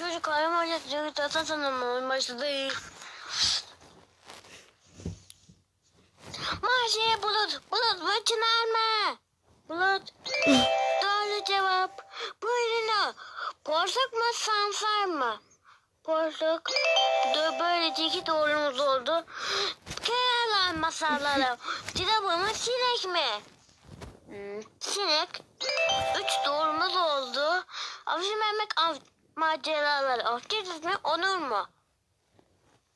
çocuklar ama çocuklar tatanımın başladı. Mahşeye bulut, bulut başını alma. Bulut. Doğru cevap. Buyurun. Porsuk mu sansar mı? Porsuk. Böylece iki doğrumuz oldu. Keralar masalları. Cida mı sinek mi? Hmm, sinek. Üç doğrumuz oldu. Avcı Mehmet av maceraları. Avcı mi? Onur mu?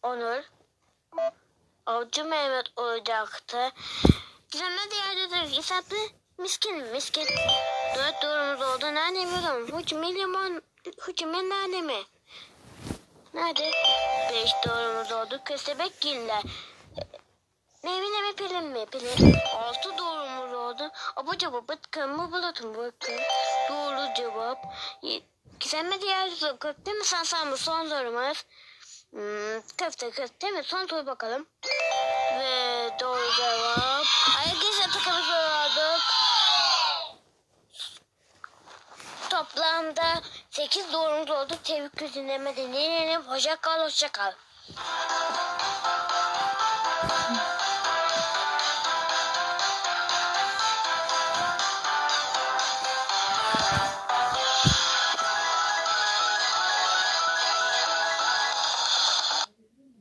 Onur. Avcı Mehmet olacaktı. Gizemli diğer de hesaplı miskin miskin. Dört doğrumuz oldu. Nerede bulalım? Hücumi limon. Hücumi nerede mi? Nerede? Beş doğrumuz oldu. Köstebek giller. Nevine mi pilin mi? Pilin. Altı doğrumuz oldu. Abu cevap bıtkın mı bulutun bıtkın. Doğru cevap. Gizemli diğer soru köfte mi sansan mı? Son sorumuz. Hmm, köfte köfte mi? Son soru bakalım. Ve doğru cevap. Herkese takımı soruyorduk. Toplamda 8 doğrumuz oldu. Tebrik dinleme dinleyelim. Hoşça kal, hoşça kal. Bye.